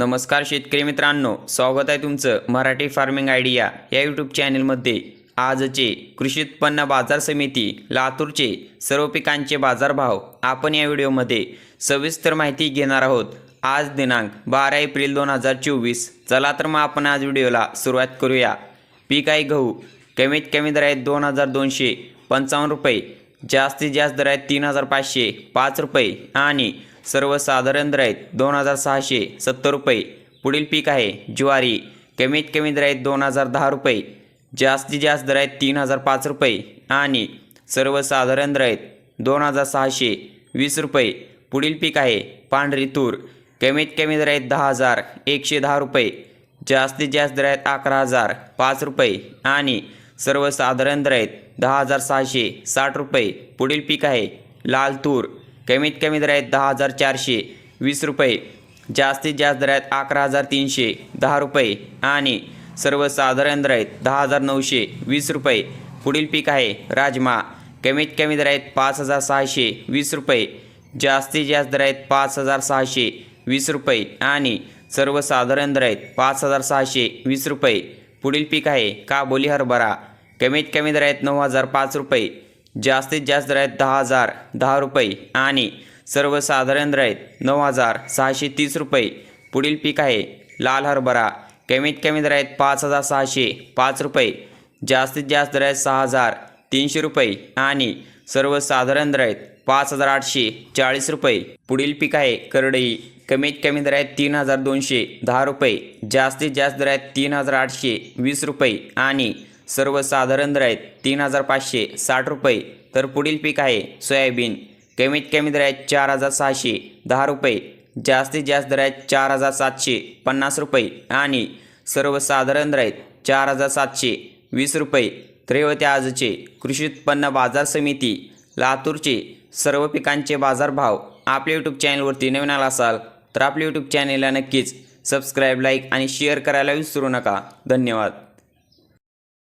नमस्कार शेतकरी मित्रांनो स्वागत आहे तुमचं मराठी फार्मिंग आयडिया या यूट्यूब चॅनलमध्ये आजचे कृषी उत्पन्न बाजार समिती लातूरचे सर्व पिकांचे बाजारभाव आपण या व्हिडिओमध्ये सविस्तर माहिती घेणार आहोत. आज दिनांक बारा एप्रिल दोन हजार चोवीस. चला तर मग आपण आज व्हिडिओला सुरुवात करूया. पीक आहे गहू. कमीत कमी दर आहेत दोन हजार दोनशे पंचावन्न रुपये. जास्तीत जास्त दर आहेत तीन हजार पाचशे पाच रुपये आणि सर्वसाधारण दर आहेत दोन हजार सहाशे सत्तर रुपये. पुढील पीक आहे ज्वारी. कमीत कमी दराईत दोन हजार दहा रुपये. जास्तीत जास्त दर आहेत तीन हजार पाच रुपये. आणि सर्वसाधारण दर आहेत दोन हजार सहाशे वीस रुपये. पुढील पीक आहे पांढरी तूर. कमीत कमी दर आहेत दहा हजार एकशे दहा रुपये. जास्तीत जास्त दर आहेत अकरा हजार पाच रुपये. आणि सर्वसाधारण दर दहा हजार सहाशे साठ रुपये. पुढील पीक आहे लाल तूर. कमीत कमी दर आहेत दहा हजार चारशे वीस रुपये जास्तीत जास्त दर आहेत अकरा हजार तीनशे दहा रुपये आणि सर्वसाधारण दर आहेत दहा हजार नऊशे वीस रुपये. पुढील पीक आहे राजमा. कमीत कमी दर आहेत पाच हजार सहाशे वीस रुपये जास्तीत जास्त दर आहेत पाच हजार सहाशे वीस रुपये आणि सर्वसाधारण दर आहेत पाच हजार सहाशे वीस रुपये. पुढील पीक आहे काबोली हरभरा. कमीत कमी दर आहेत नऊ हजार पाच रुपये जास्तीत जास्त दर आहेत दहा हजार दहा रुपये आणि सर्वसाधारण दर आहेत नऊ हजार सहाशे तीस रुपये. पुढील पीक आहे लाल हरभरा. कमीत कमी दर आहेत पाच हजार सहाशे पाच रुपये. जास्तीत जास्त दर आहेत सहा हजार तीनशे रुपये आणि सर्वसाधारण दर आहेत पाच हजार आठशे चाळीस रुपये. पुढील पीक आहे करडई. कमीत कमी दर आहेत तीन हजार दोनशे दहा रुपये. जास्तीत जास्त दर आहेत तीन हजार आठशे वीस रुपये आणि सर्वसाधारण दर आहेत तीन हजार पाचशे साठ रुपये तर पुढील पीक आहे सोयाबीन. कमीत कमी दर आहेत चार हजार सहाशे दहा रुपये जास्तीत जास्त दर आहेत चार हजार सातशे पन्नास रुपये आणि सर्वसाधारण दर आहेत चार हजार सातशे वीस रुपये. तर होते आजचे कृषी उत्पन्न बाजार समिती लातूरचे सर्व पिकांचे बाजारभाव आपल्या यूट्यूब चॅनलवरती नवीन आला असाल तर आपल्या यूट्यूब चॅनलला नक्कीच सबस्क्राईब लाईक आणि शेअर करायला विसरू नका. धन्यवाद.